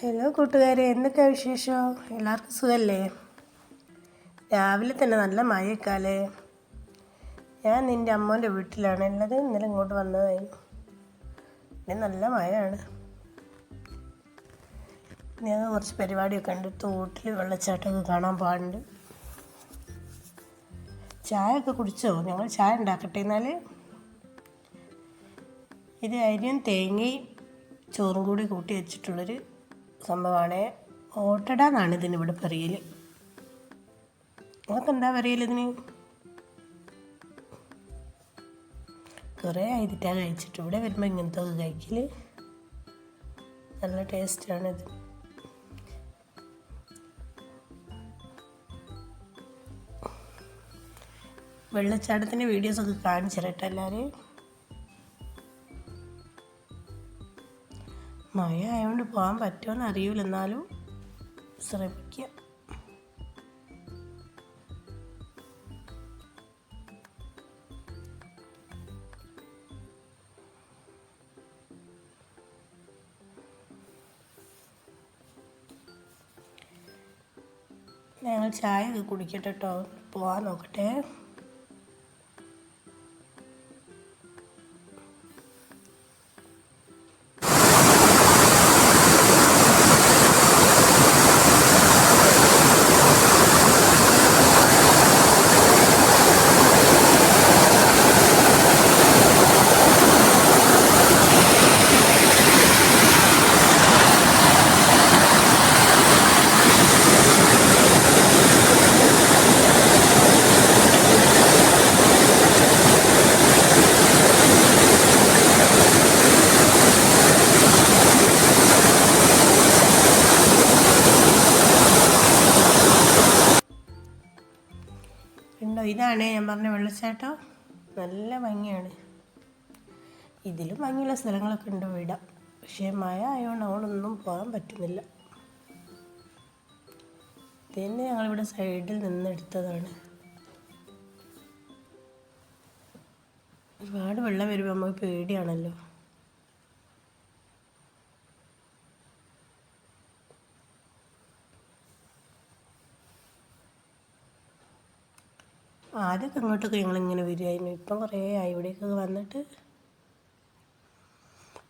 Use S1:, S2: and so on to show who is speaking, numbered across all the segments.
S1: Hello കൂട്ടുകാരെ. എന്തൊക്കെ വിശേഷം? എല്ലാവർക്കും സുഖമല്ലേ രാവിലെ തന്നെ നല്ല മഴയൊക്കാലേ ഞാൻ നിന്റെ അമ്മേന്റെ വീട്ടിലാണ്. ഉള്ളത് ഇന്നലെ ഇങ്ങോട്ട് വന്നതായി. പിന്നെ നല്ല മഴയാണ്. ഞാൻ കുറച്ച് പരിപാടിയൊക്കെ ഉണ്ട്. തോട്ടിൽ വെള്ളച്ചാട്ടമൊക്കെ കാണാൻ പാടുണ്ട്. ചായ ഒക്കെ കുടിച്ചോ? ഞങ്ങൾ ചായ ഉണ്ടാക്കട്ടെ എന്നാൽ ഇത് അരിയും തേങ്ങയും ചോറും കൂടി കൂട്ടി വെച്ചിട്ടുള്ളൊരു സംഭവമാണ്. ഓട്ടട എന്നാണ് ഇതിന് ഇവിടെ പറയൽ നിങ്ങൾക്ക് എന്താ പറയൽ ഇതിന് കുറേ ആയിട്ടാണ് കഴിച്ചിട്ട്. ഇവിടെ വരുമ്പോൾ ഇങ്ങനത്തെ ഒക്കെ കഴിക്കൽ നല്ല ടേസ്റ്റാണിത്. വെള്ളച്ചാട്ടത്തിന്റെ വീഡിയോസൊക്കെ കാണിച്ചു തരട്ടെ എല്ലാവരെയും മഴ ആയതുകൊണ്ട് പോകാൻ പറ്റുമെന്ന് അറിയില്ല എന്നാലും ശ്രമിക്കാം. ഞങ്ങൾ ചായ ഒക്കെ കുടിക്കട്ടെ കേട്ടോ പോകാൻ നോക്കട്ടെ. ഇതാണ് ഞാൻ പറഞ്ഞ വെള്ളച്ചാട്ടം. നല്ല ഭംഗിയാണ്. ഇതിലും ഭംഗിയുള്ള സ്ഥലങ്ങളൊക്കെ ഉണ്ട് വിടാം പക്ഷേ മഴ ആയതുകൊണ്ട് അങ്ങോട്ടൊന്നും പോകാൻ പറ്റുന്നില്ല. പിന്നെ ഞങ്ങളിവിടെ സൈഡിൽ നിന്നെടുത്തതാണ് ഒരുപാട് വെള്ളം വരുമ്പോൾ നമുക്ക് പേടിയാണല്ലോ. ആദ്യമൊക്കെ അങ്ങോട്ടൊക്കെ ഞങ്ങളിങ്ങനെ വരുമായിരുന്നു ഇപ്പം കുറേ ആയി. ഇവിടേക്കൊക്കെ വന്നിട്ട്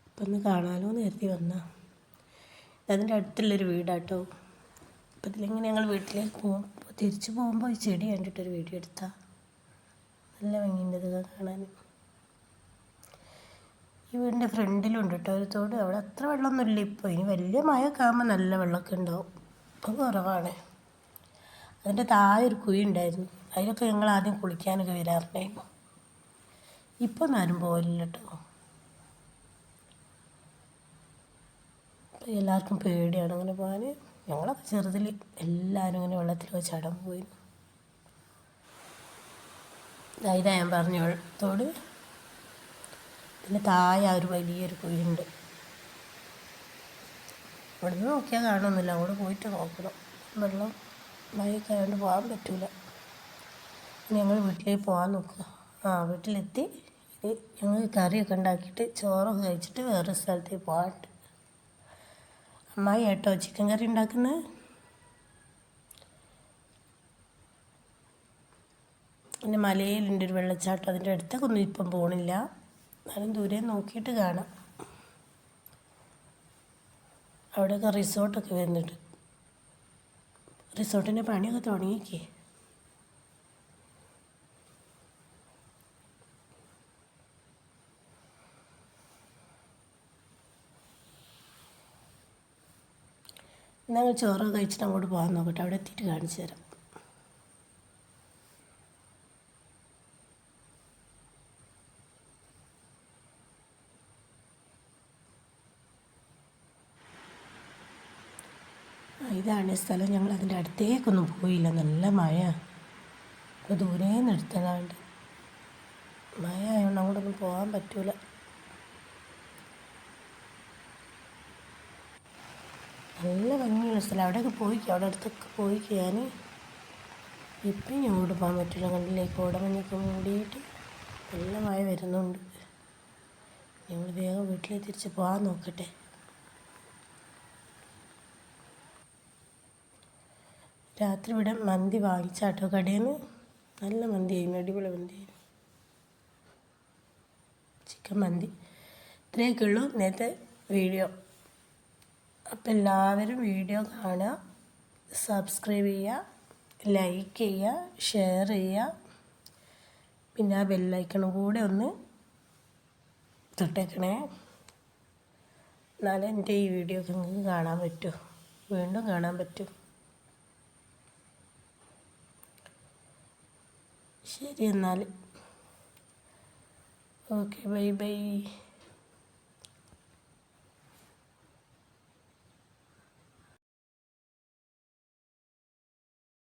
S1: ഇപ്പം ഒന്ന് കാണാമല്ലോ എന്ന് കരുതി വന്ന. അതിന്റെ അടുത്തുള്ളൊരു വീടാട്ടോ. അപ്പം ഇതിലിങ്ങനെ ഞങ്ങൾ വീട്ടിലേക്ക് പോകും. തിരിച്ചു പോകുമ്പോൾ ഈ ചെടി കണ്ടിട്ടൊരു വീഡിയോ എടുത്താൽ നല്ല ഭംഗിന്റെ ഇതൊക്കെ കാണാൻ. ഈ വീടിന്റെ ഫ്രണ്ടിലുണ്ട് കേട്ടോ ഒരു തോട്. അവിടെ അത്ര വെള്ളമൊന്നുമില്ല ഇപ്പോൾ ഇനി വലിയ മഴയൊക്കെ ആകുമ്പോൾ നല്ല വെള്ളമൊക്കെ ഉണ്ടാവും. ഇപ്പം കുറവാണ്. അതിന്റെ താഴെ ഒരു കുഴി ഉണ്ടായിരുന്നു. അതിലൊക്കെ ഞങ്ങൾ ആദ്യം കുളിക്കാനൊക്കെ വരാറുണ്ടായിരുന്നു ഇപ്പം ആരും പോകില്ല കേട്ടോ എല്ലാവർക്കും പേടിയാണ് അങ്ങനെ പോകാൻ ഞങ്ങളൊക്കെ ചെറുതിൽ എല്ലാവരും ഇങ്ങനെ വെള്ളത്തിൽ വെച്ച് അടം പോയി. ഇതാ ഞാൻ പറഞ്ഞ വെള്ളത്തോട്. പിന്നെ താഴെ ഒരു വലിയൊരു കുഴിയുണ്ട്. ഇവിടുന്ന് നോക്കിയാൽ കാണുന്നില്ല. അവിടെ പോയിട്ട് നോക്കണം. വെള്ളം മഴയൊക്കെ ആയതുകൊണ്ട് പോകാൻ പറ്റില്ല ഞങ്ങൾ വീട്ടിലേക്ക് പോകാൻ നോക്കുക. ആ വീട്ടിലെത്തി. ഞങ്ങൾ കറിയൊക്കെ ഉണ്ടാക്കിയിട്ട് ചോറൊക്കെ കഴിച്ചിട്ട് വേറെ സ്ഥലത്തേക്ക് പോകാനുണ്ട് അമ്മായി ഏട്ടോ ചിക്കൻ കറി ഉണ്ടാക്കുന്നത് പിന്നെ മലയിലുണ്ട് ഒരു വെള്ളച്ചാട്ടം അതിന്റെ അടുത്തേക്കൊന്നും ഇപ്പം പോകണില്ല എന്നാലും ദൂരെ നോക്കിയിട്ട് കാണാം. അവിടെയൊക്കെ റിസോർട്ടൊക്കെ വരുന്നുണ്ട്. റിസോർട്ടിന്റെ പണിയൊക്കെ തുടങ്ങിക്കേ ഞങ്ങൾ ചോറ് കഴിച്ചിട്ട് അങ്ങോട്ട് പോകാൻ നോക്കട്ടെ. അവിടെ എത്തിയിട്ട് കാണിച്ചു തരാം. ഇതാണ് സ്ഥലം. ഞങ്ങൾ അതിന്റെ അടുത്തേക്കൊന്നും പോയില്ല. നല്ല മഴ. അപ്പോൾ ദൂരെ നിന്ന് എടുത്തതാണ്ട് മഴ ആയതുകൊണ്ട് അങ്ങോട്ടൊന്നും പോകാൻ പറ്റൂല. നല്ല ഭംഗിയുള്ള സ്ഥലം. അവിടെയൊക്കെ പോയിക്കുക അവിടെ അടുത്തൊക്കെ പോയിക്കുക ഞാൻ ഇപ്പം ഞാൻ അങ്ങോട്ട് പോകാൻ പറ്റില്ല. കണ്ടില്ലേ? കോടമഞ്ഞൊക്കെ മൂടിയിട്ട് നല്ല മഴ വരുന്നുണ്ട്. ഞങ്ങൾ വേഗം വീട്ടിലേക്ക് തിരിച്ച് പോകാൻ നോക്കട്ടെ. രാത്രി ഇവിടെ മന്തി വാങ്ങിച്ചാട്ടോ കടയിൽ നിന്ന് നല്ല മന്തി ആയിരുന്നു അടിപൊളി മന്തി ആയിരുന്നു ചിക്കൻ മന്തി. ഇത്രയൊക്കെ ഉള്ളൂ നേരത്തെ വീഡിയോ. അപ്പം എല്ലാവരും വീഡിയോ കാണുക സബ്സ്ക്രൈബ് ചെയ്യുക ലൈക്ക് ചെയ്യുക ഷെയർ ചെയ്യുക. പിന്നെ ആ ബെല്ലൈക്കണും കൂടെ ഒന്ന് തൊട്ടേക്കണേ. എന്നാലേ എന്റെ ഈ വീഡിയോ ഒക്കെ നിങ്ങൾക്ക് കാണാൻ പറ്റൂ. വീണ്ടും കാണാൻ പറ്റും. ശരി എന്നാൽ ഓക്കെ ബൈ ബൈ